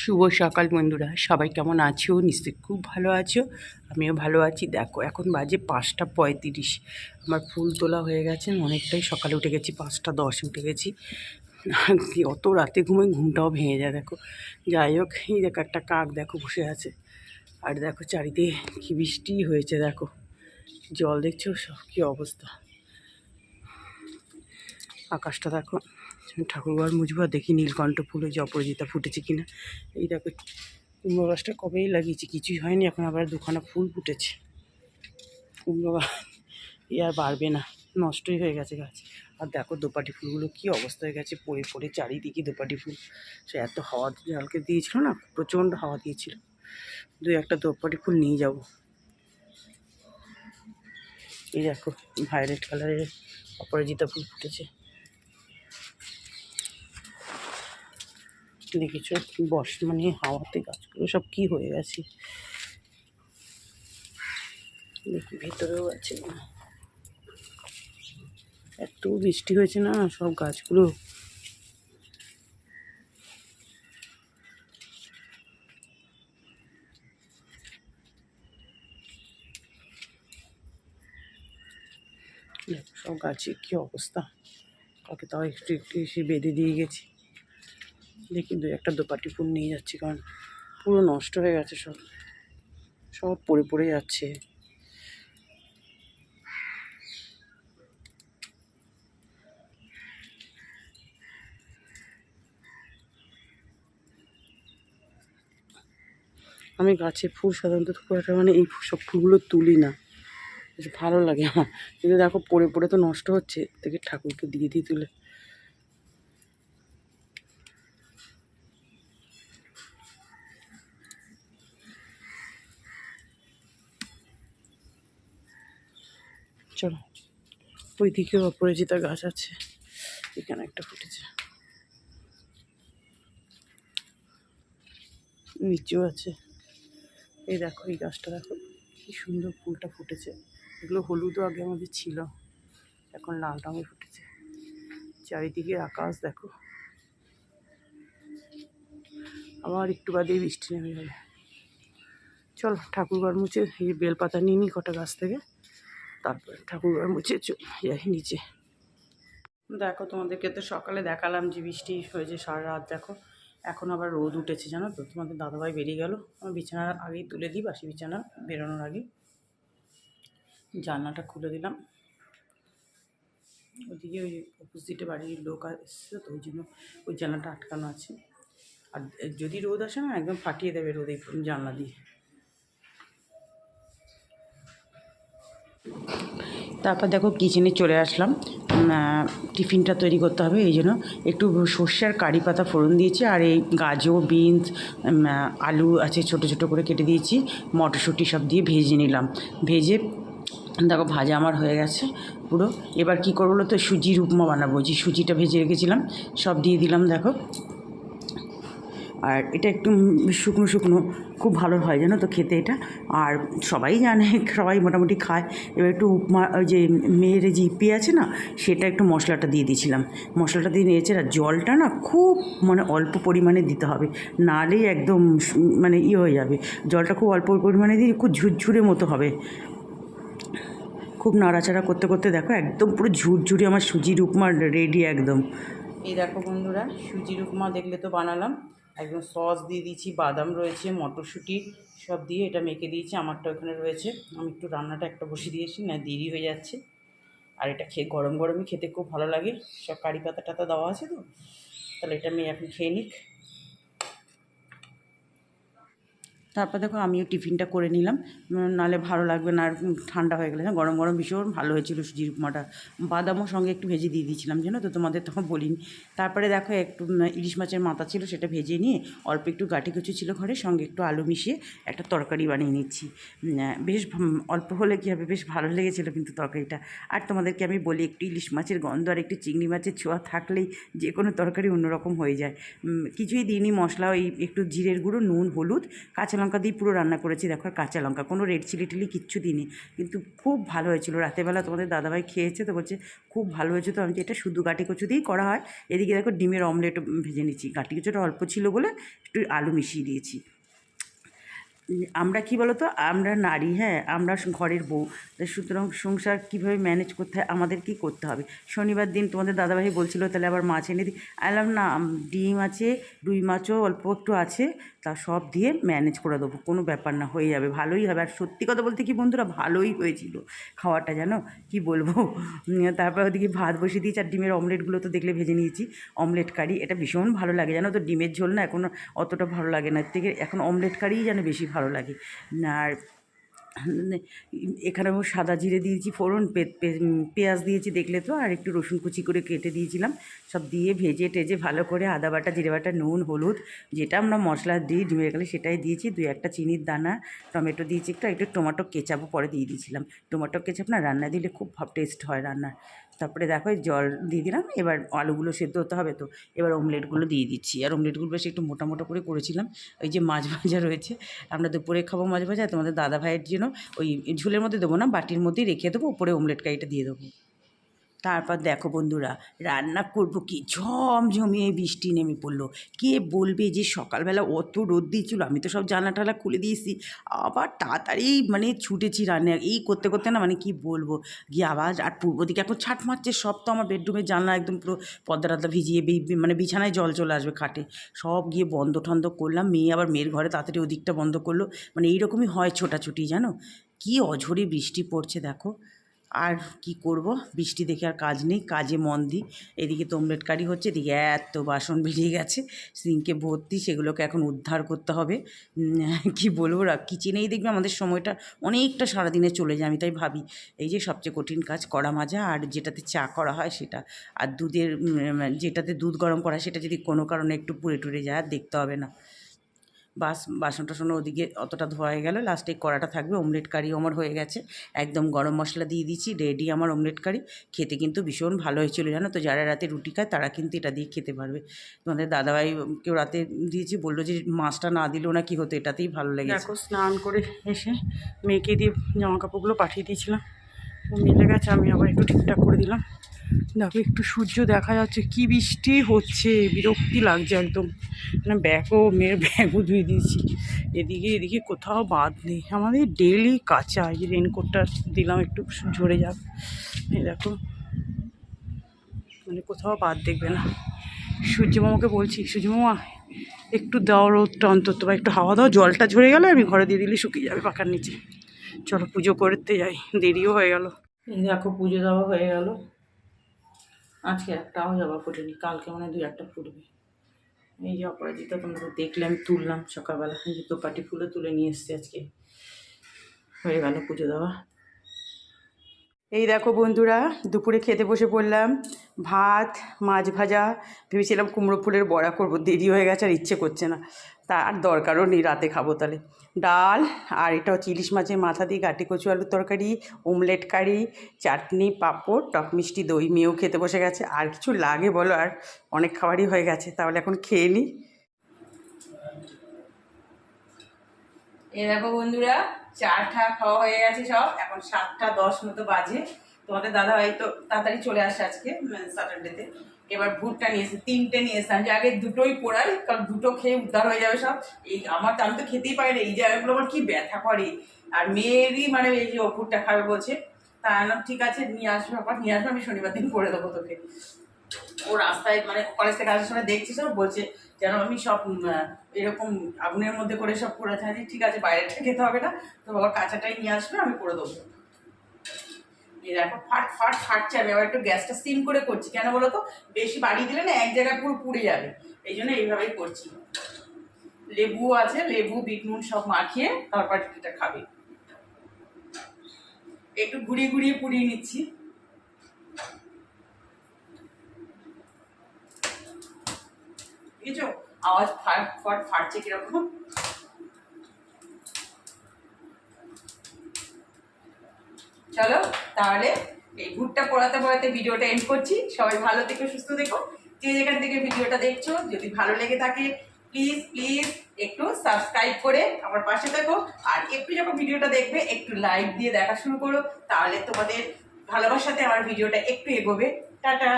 শুভ সকাল বন্ধুরা। সবাই কেমন আছো? নিশ্চয়ই খুব ভালো আছো। আমিও ভালো আছি। দেখো, এখন বাজে পাঁচটা পঁয়ত্রিশ। আমার ফুল তোলা হয়ে গেছে অনেকটাই সকালে উঠে গেছি, পাঁচটা দশ উঠে গেছি। অত রাতে ঘুমোই, ঘুমটাও ভেঙে যায়। দেখো, যাই হোক, এই দেখো একটা কাক দেখো বসে আছে। আর দেখো, চারিদিকে কি বৃষ্টি হয়েছে, দেখো। জল দেখছ? সব কী অবস্থা? আকাশটা দেখো। ঠাকুরঘর আর দেখি নীলকণ্ঠ ফুল ওই যে অপরাজিতা ফুটেছে কিনা। এই দেখো, কুমড়ো গাছটা কবেই লাগিয়েছি, কিছুই হয়নি, এখন আবার দুখানা ফুল ফুটেছে। কুমড়ো গাছ এ আর বাড়বে না, নষ্টই হয়ে গেছে গাছ। আর দেখো দোপাটি ফুলগুলো কী অবস্থা হয়ে গেছে, পড়ে পড়ে চারিদিকে দোপাটি ফুল। সে এত হাওয়া জলকে দিয়েছিল না, প্রচণ্ড হাওয়া দিয়েছিল। দু একটা দোপাটি ফুল নিয়ে যাব। এই দেখো ভায়োলেট কালারের অপরাজিতা ফুল ফুটেছে। দেখেছ বস মানে হাওয়াতে গাছগুলো সব কি হয়ে গেছে? দেখি, ভেতরেও আছে এত বৃষ্টি হয়েছে না, সব গাছগুলো। সব গাছের কি অবস্থা? কাকে তাও একটু একটু এসে বেঁধে দিয়ে গেছি। দেখি দু একটা দোপাটি ফুল নিয়ে যাচ্ছি, কারণ পুরো নষ্ট হয়ে গেছে সব। সব পড়ে পড়ে যাচ্ছে। আমি গাছে ফুল সাধারণত খুব একটা মানে এই সব ফুলগুলো তুলি না। ভালো লাগে আমার। কিন্তু দেখো, পড়ে পড়ে তো নষ্ট হচ্ছে। দেখে ঠাকুরকে দিয়ে দিয়ে তুলে। চলো ওই দিকেও অপরাজিতা গাছ আছে। এখানে একটা ফুটেছে। নিচেও আছে। এই দেখো, এই গাছটা দেখো, কি সুন্দর ফুলটা ফুটেছে। এগুলো হলুদও আগে আমাদের ছিল, এখন লাল রঙের ফুটেছে। চারিদিকে আকাশ দেখো। আবার একটু বাদেই বৃষ্টি নেমে যাবে চলো, ঠাকুরঘর মুছে এই বেলপাতা নিয়ে নিই কটা গাছ থেকে। তারপরে ঠাকুরঘর মুছে চল যাই নিচে। দেখো, তোমাদেরকে তো সকালে দেখালাম যে বৃষ্টি হয়েছে সারা রাত, দেখো। এখন আবার রোদ উঠেছে, জানো তো? তোমাদের দাদাভাই বেরিয়ে গেল। আমি বিছানার আগেই তুলে দিই, বাসি বিছানা বেরোনোর আগে। জানলাটা খুলে দিলাম। ওইদিকে ওই অপোজিটে বাড়ির লোক এসছে তো, ওই জন্য ওই জানলাটা আটকানো আছে। আর যদি রোদ আসে না, একদম ফাটিয়ে দেবে রোদ এই জানলা দিয়ে। তারপর দেখো কিচেনে চলে আসলাম। টিফিনটা তৈরি করতে হবে, এই জন্য একটু সর্ষে আর কারি পাতা ফোড়ন দিয়েছি, আর এই গাজর, বিনস আলু আছে ছোট ছোট করে কেটে দিয়েছি, মটরশুঁটি সব দিয়ে ভেজে নিলাম। ভেজে দেখো ভাজা আমার হয়ে গেছে পুরো। এবার কী করব তো? সুজির উপমা বানাবো যে সুজিটা ভেজে রেখেছিলাম, সব দিয়ে দিলাম দেখো। আর এটা একটু শুকনো শুকনো, খুব ভালো হয় জানো তো খেতে এটা। আর সবাই জানে, সবাই মোটামুটি খায়। এবার একটু উপমা, ওই যে মেয়ের যে ইপি আছে না, সেটা একটু মশলাটা দিয়ে দিয়েছিলাম। মশলাটা দিয়ে নিয়েছে আর জলটা না খুব মানে অল্প পরিমাণে দিতে হবে। নাহলেই একদম মানে ইয়ে হয়ে যাবে। জলটা খুব অল্প পরিমাণে দিয়ে খুব ঝুরঝুরে মতো হবে। খুব নাড়াচাড়া করতে করতে দেখো একদম পুরো ঝুরঝুরে আমার সুজির উপমা রেডি একদম। এই দেখো বন্ধুরা সুজির উপমা দেখলে তো বানালাম। একদম সস দিয়ে দিয়েছি, বাদাম রয়েছে, মটরশুঁটি সব দিয়ে এটা মেখে দিয়েছি, আমারটা ওখানে রয়েছে। আমি একটু রান্নাটা একটা বসে দিয়েছি, না দেরি হয়ে যাচ্ছে। আর এটা খেয়ে গরম গরমই খেতে খুব ভালো লাগে। সব কারি পাতা টাতা দেওয়া আছে তো? তাহলে এটা আমি এখন খেয়ে নিক। তারপর দেখো আমিও টিফিনটা করে নিলাম। নাহলে ভালো লাগবে না আর ঠান্ডা হয়ে গেলে। না গরম গরম ভীষণ ভালো হয়েছিল সুজির উপমাটা। বাদামও সঙ্গে একটু ভেজে দিয়ে দিয়েছিলাম, জানো তো? তোমাদের তখন বলিনি। তারপরে দেখো একটু ইলিশ মাছের মাথা ছিল সেটা ভেজে নিয়ে অল্প একটু গাঠি কুচি ছিল ঘরে, সঙ্গে একটু আলু মিশিয়ে একটা তরকারি বানিয়ে নিচ্ছি। বেশ অল্প হলে কী হবে? বেশ ভালো লেগেছিলো কিন্তু তরকারিটা। আর তোমাদেরকে আমি বলি, একটু ইলিশ মাছের গন্ধ আর একটু চিংড়ি মাছের ছোঁয়া থাকলেই যে কোনো তরকারি অন্যরকম হয়ে যায়। কিছুই দিইনি, মশলা, ওই একটু জিরের গুঁড়ো, নুন, হলুদ, কাঁচা লঙ্কা দিয়ে পুরো রান্না করেছি। দেখো কাঁচা লঙ্কা, কোনো রেড চিলি টিলি কিচ্ছু দিইনি। কিন্তু খুব ভালো হয়েছিল। রাতেরবেলা তোমাদের দাদাভাই খেয়েছে তো বলছে, খুব ভালো হয়েছে তো। আমি এটা শুধু গাঁটি কচু দিয়েই করা হয়। এদিকে দেখো ডিমের অমলেট ভেজে নিচ্ছি। গাঁটি কচুটা অল্প ছিল বলে একটু আলু মিশিয়ে দিয়েছি। আমরা কি বলতো? আমরা নারী হ্যাঁ? আমরা ঘরের বউ। সুতরাং সংসার কীভাবে ম্যানেজ করতে হয়? আমাদের কি করতে হবে? শনিবার দিন তোমাদের দাদাভাই বলছিল, তাহলে আবার মাছ এনে দিই আলাম না ডিম আছে, রুই মাছও অল্প একটু আছে। তা সব দিয়ে ম্যানেজ করে দেবো। কোনো ব্যাপার না, হয়ে যাবে। ভালোই হবে। আর সত্যি কথা বলতে কি বন্ধুরা, ভালোই হয়েছিল খাওয়াটা, জানো? কি বলব? তারপর ওদিকে ভাত বসিয়ে দিয়েছি, আর ডিমের অমলেটগুলো তো দেখলে ভেজে নিয়েছি। অমলেট কারি, এটা ভীষণ ভালো লাগে। জানো তো, ডিমের ঝোল না, এখন অতটা ভালো লাগে না। থেকে এখন অমলেট কারিই যেন বেশি ভালো লাগে। আর এখানে আমি সাদা জিরে দিয়েছি, ফোড়ন পেঁয়াজ দিয়েছি দেখলে তো, আর একটু রসুন কুচি করে কেটে দিয়েছিলাম। সব দিয়ে ভেজে টেজে ভালো করে আদা বাটা, জিরে বাটা, নুন, হলুদ, যেটা আমরা মশলা দিই ডিমের গেলে সেটাই দিয়েছি। দুই একটা চিনির দানা, টমেটো দিয়েছি, একটু একটু টমেটো কেচাপও পরে দিয়ে দিয়েছিলাম। টমেটো কেচাপ না, রান্না দিলে খুব টেস্ট হয় রান্নার। তারপরে দেখো জল দিয়ে দিলাম, এবার আলুগুলো সেদ্ধ হতে হবে তো। এবার অমলেটগুলো দিয়ে দিচ্ছি। আর অমলেটগুলো বেশ একটু মোটা মোটা করে করেছিলাম। ওই যে মাছ ভাজা রয়েছে, আমরা দুপুরে খাব মাছ ভাজা, তোমাদের দাদা ভাইয়ের জন্য ওই ঝুলের মধ্যে দেবো না, বাটির মধ্যেই রেখে দেবো, উপরে অমলেট কাইটা দিয়ে দেবো। তারপর দেখো বন্ধুরা, রান্না করব কি? ঝমঝমিয়ে বৃষ্টি নেমে পড়ল। কে বলবে যে সকালবেলা অত রোদ দিয়েছিল? আমি তো সব জানলা টালা খুলে দিয়েছি। আবার তাড়াতাড়ি মানে ছুটেছি রান্না। এই করতে করতে না মানে কি বলব? গিয়ে আবার আর পূর্ব দিকে এখন ছাট মারছে। সব তো আমার বেডরুমের জানলা একদম পুরো পদ্মা টদ্মা ভিজিয়ে মানে বিছানায় জল চলে আসবে খাটে। সব গিয়ে বন্ধ ঠন্ধ করলাম। মেয়ে আবার মেয়ের ঘরে তাড়াতাড়ি ওদিকটা বন্ধ করল। মানে এইরকমই হয় ছোটাছুটি, জানো? কি অঝরে বৃষ্টি পড়ছে দেখো। আর কি করব? বৃষ্টি দেখে আর কাজ নেই, কাজে মন দিই। এদিকে তো অমলেট কারি হচ্ছে, এদিকে এত বাসন বেরিয়ে গেছে, সিঙ্কে ভর্তি, সেগুলোকে এখন উদ্ধার করতে হবে। কি বলব, রা কিচেনেই দেখবে আমাদের সময়টা অনেকটা সারাদিনে চলে যায়, আমি তাই ভাবি। এই যে সবচেয়ে কঠিন কাজ, কড়া মাজা, আর যেটাতে চা করা হয় সেটা। আর দুধের যেটাতে দুধ গরম করা সেটা যদি কোনো কারণে একটু পুড়ে টুড়ে যায় দেখতে হবে না। বাস বাসন টাসন ওদিকে অতটা ধোয়া হয়ে গেল। লাস্টে কড়াটা থাকবে অমলেট কারি আমার হয়ে গেছে। একদম গরম মশলা দিয়ে দিচ্ছি রেডি আমার অমলেট কারি খেতে কিন্তু ভীষণ ভালো হয়েছিল, জানো তো? যারা রাতে রুটি খায়, তারা কিন্তু এটা দিয়ে খেতে পারবে। তোমাদের দাদাভাই কেউ রাতে দিয়েছি, বলল যে মাছটা না দিলেও না কি হতো, এটাতেই ভালো লেগেছে। দেখো, স্নান করে এসে মেয়েকে দিয়ে জামা কাপড়গুলো পাঠিয়ে দিয়েছিলাম। মিলে গেছে, আমি আবার একটু ঠিকঠাক করে দিলাম। দেখো, একটু সূর্য দেখা যাচ্ছে, কি বৃষ্টি হচ্ছে, বিরক্তি লাগছে একদম। মানে ব্যাগও, মেয়ের ব্যাগও ধুয়ে দিয়েছি। এদিকে এদিকে কোথাও বাদ নেই। আমাদের ডেলি কাঁচা এই রেনকোটটা দিলাম, একটু ঝরে যাক। দেখো। মানে কোথাও বাদ দেখবে না। সূর্য মামাকে বলছি, সূর্যমামা, একটু দাও রোদটা অন্তত বা একটু হাওয়া দাও। জলটা ঝরে গেলে, আমি ঘরে দিয়ে দিলে শুকিয়ে যাবে পাখার নিচে। চলো, পুজো করতে যাই। দেরিও হয়ে গেল। এই দেখো, পুজো দেওয়া হয়ে গেল। আজকে একটাও যাওয়া ফুটেনি। কালকে মানে দুই একটা ফুটবে। এই যে অপরাজিতা তোমরা তো দেখলে তুললাম সকালবেলা। যে দোপাটি ফুলে তুলে নিয়ে এসছি আজকে। হয়ে গেল পুজো দেওয়া। এই দেখো বন্ধুরা, দুপুরে খেতে বসে পড়লাম। ভাত, মাছ ভাজা, ভেবেছিলাম কুমড়ো ফুলের বড়া করব, দেরি হয়ে গেছে আর ইচ্ছে করছে না। তা আর দরকারও নেই, রাতে খাব তাহলে। ডাল আর এটা হচ্ছে ইলিশ মাছের মাথা দিয়ে গাটি কচু আলুর তরকারি ওমলেট কারি চাটনি, পাঁপড়, টক মিষ্টি, দই, মেয়েও খেতে বসে গেছে। আর কিছু লাগে বলো, আর অনেক খাবারই হয়ে গেছে, তাহলে এখন খেয়ে নিই এ দেখো বন্ধুরা চাটা খাওয়া হয়ে গেছে সব, এখন সাতটা দশ মতো বাজে। তোমাদের দাদা ভাই তো তাড়াতাড়ি চলে আসে আজকে স্যাটারডেতে এবার ভুটটা নিয়ে এসে তিনটে নিয়ে এসে আমি আগে দুটোই পোড়াই কারণ দুটো খেয়ে উদ্ধার হয়ে যাবে সব। এই আমার তো আমি তো খেতেই পারি না এই জায়গাগুলো আমার কি ব্যথা করে। আর মেয়েরই মানে এই যে ভুট্টা খাবে বলছে তা বললাম, ঠিক আছে নিয়ে আসবে আবার নিয়ে আসবে আমি শনিবার দিন করে দেবো তোকে। ও রাস্তায় মানে কলেজ থেকে আসার সময় দেখছি সব বলছে যেন আমি সব এরকম আগুনের মধ্যে করে সব করে থাকি ঠিক আছে বাইরেটা খেতে হবে না তো বাবা কাঁচাটাই নিয়ে আসবে আমি করে দেবো। এই দেখো, ফাট ফাট, ফাটছে। আমি আবার একটু গ্যাসটা সিম করে করছি। কেন বলো তো? বেশি বাড়িয়ে দিলে না এক জায়গায় পুরো পুড়ে যাবে। এই জন্য এইভাবেই করছি। লেবু আছে, লেবু বিট নুন সব মাখিয়ে তারপর এটা খাবে। একটু ঘুরিয়ে ঘুরিয়ে পুড়িয়ে নিচ্ছি। বুঝেছ? আওয়াজ ফাট ফাট, ফাটছে কীরকম? চলো। তাহলে এই ভুট্টা পড়াতে পড়াতে ভিডিওটা এন্ড করছি। সবাই ভালো থেকো, সুস্থ থেকো। যে যেখান থেকে ভিডিওটা দেখছ, যদি ভালো লেগে থাকে প্লিজ প্লিজ একটু সাবস্ক্রাইব করে আমার পাশে থাকো। আর একটু যখন ভিডিওটা দেখবে, একটু লাইক দিয়ে দেখা শুরু করো। তাহলে তোমাদের ভালোবাসাতে আমার ভিডিওটা একটু এগোবে। টাটা!